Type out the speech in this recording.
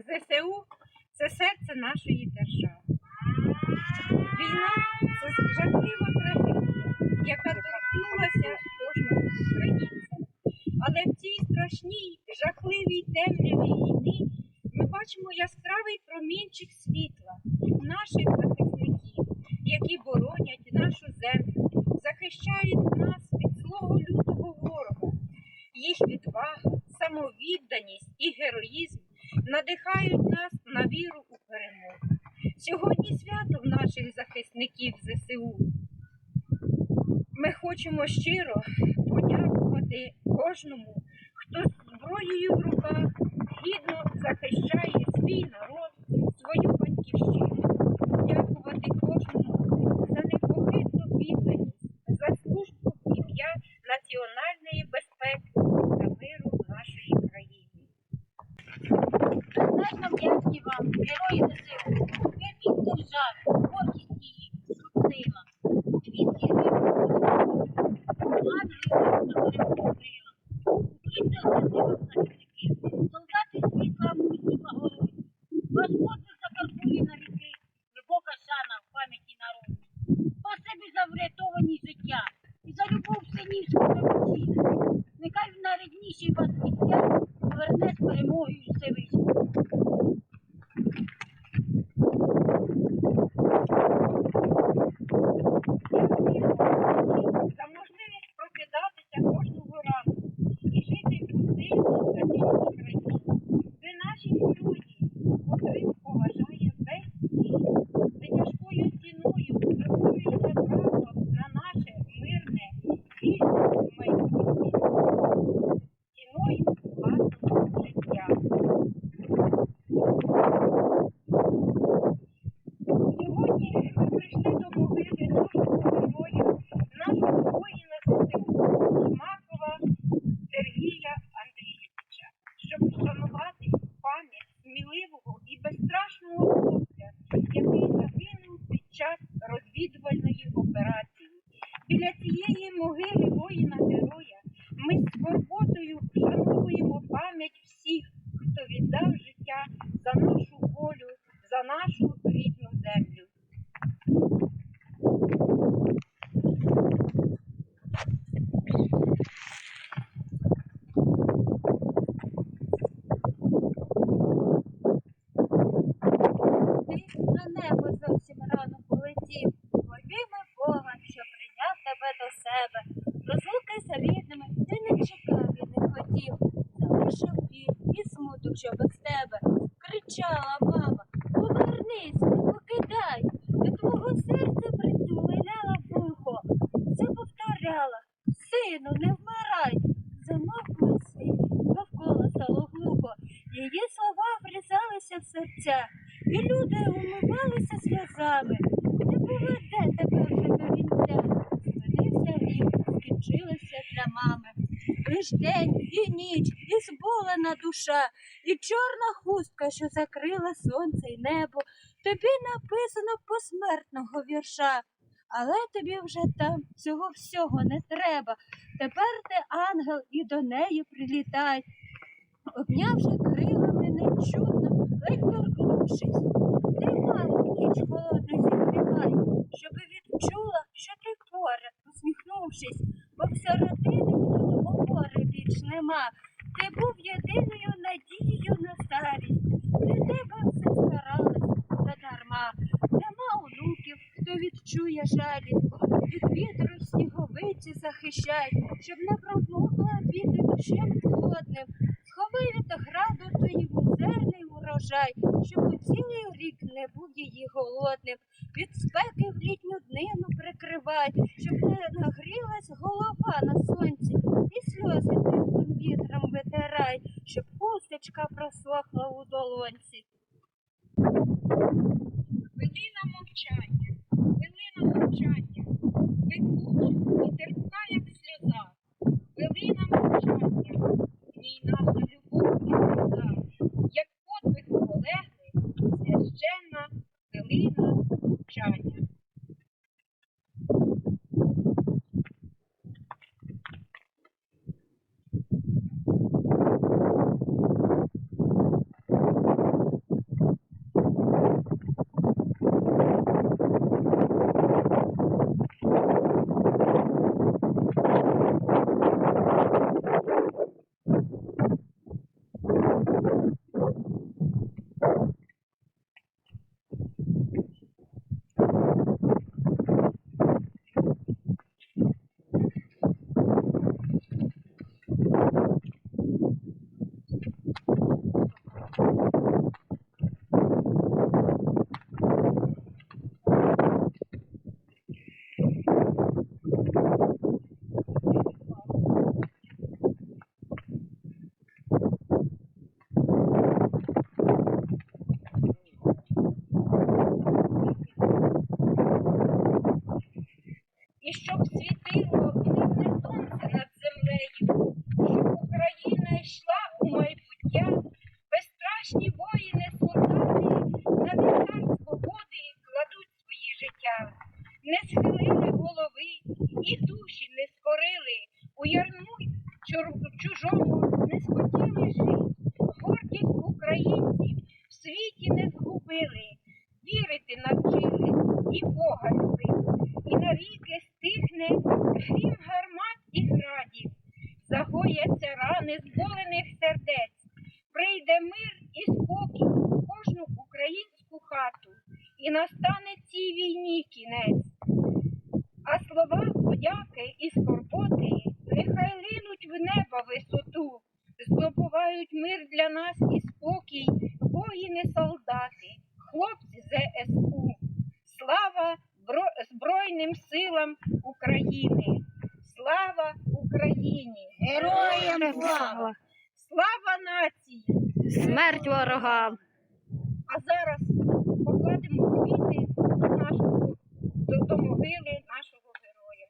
ЗСУ це серце нашої держави. Війна це жахлива трагедія, яка торкнулася кожного українця. Але в цій страшній, жахливій темряві війни ми бачимо яскравий промінчик світла наших захисників, які боронять нашу землю, захищають нас від злого лютого ворога. Їх відвага, самовідданість і героїзм надихають нас на віру у перемогу. Сьогодні свято в наших захисників ЗСУ. Ми хочемо щиро подякувати кожному, Безмежно вдячні вам, герої ЗСУ, вірність держави, гордість прийшли до могили нашого нашого воїна ЗСУ Сергія Андрійовича, щоб вшанувати пам'ять сміливого і безстрашного хлопця, який загинув під час розвідувальної операції. Біля цієї могили воїна-героя ми з скорботою вшановуємо пам'ять всіх, хто віддав життя за нашу волю, за нашу рідну землю. Ти на небо зовсім рано полетів. Молімо Бога, що прийняв тебе з рідними ти не чекав не хотів. Залишив біль і смуток, що без тебе. Кричала мама, повернись, не покидай. До твого серця притуленяла вухо. Це повторяла, сину, не вмирай. Замовкли світ, довкола стало глухо. Її слова врізалися в серця, і люди умивалися сльозами. Не поведе тебе вже скінчилося для мами. Лиш день і ніч, і зболена душа, і чорна хустка, що закрила сонце й небо. Тобі написано посмертного вірша. Але тобі вже там цього всього не треба. Тепер ти ангел і до неї прилітай. Обнявши крилами нечутно, ледь торкнувшись, ти маму ніч холодну зігрівай, щоби відчула, що ти поряд, усміхнувшись, бо в сиротини тут опори більш нема. Ти був єдиною надією на старість, для тебе все старалось та дарма. Нема онуків, хто відчує жалість, від вітру сніговиці захищай, щоб не промокла біди душем холодним. Сховай від граду той музерний урожай, щоб у цілий рік не був її голодним. Від спеки в літню днину прикривай, щоб не нагрілась голова на сонці, і сльози теплим вітром витирай, щоб хусточка просохла у долонці. Хвилина мовчання, і щоб світило біле сонце над землею, щоб Україна йшла у майбуття, безстрашні воїни солдати на вікам свободи кладуть свої життя, не схилили голови і душі не скорили у ярму чужому. Загояться рани зболених сердець, прийде мир і спокій у кожну українську хату, і настане цій війні кінець. А слова подяки і скорботи нехай линуть в небо висоту, здобувають мир для нас і спокій, воїни солдати, хлопці ЗСУ. Слава Збройним силам України! Слава! Слава нації! Смерть ворогам! А зараз покладемо квіти до нашого до, до могили нашого героя.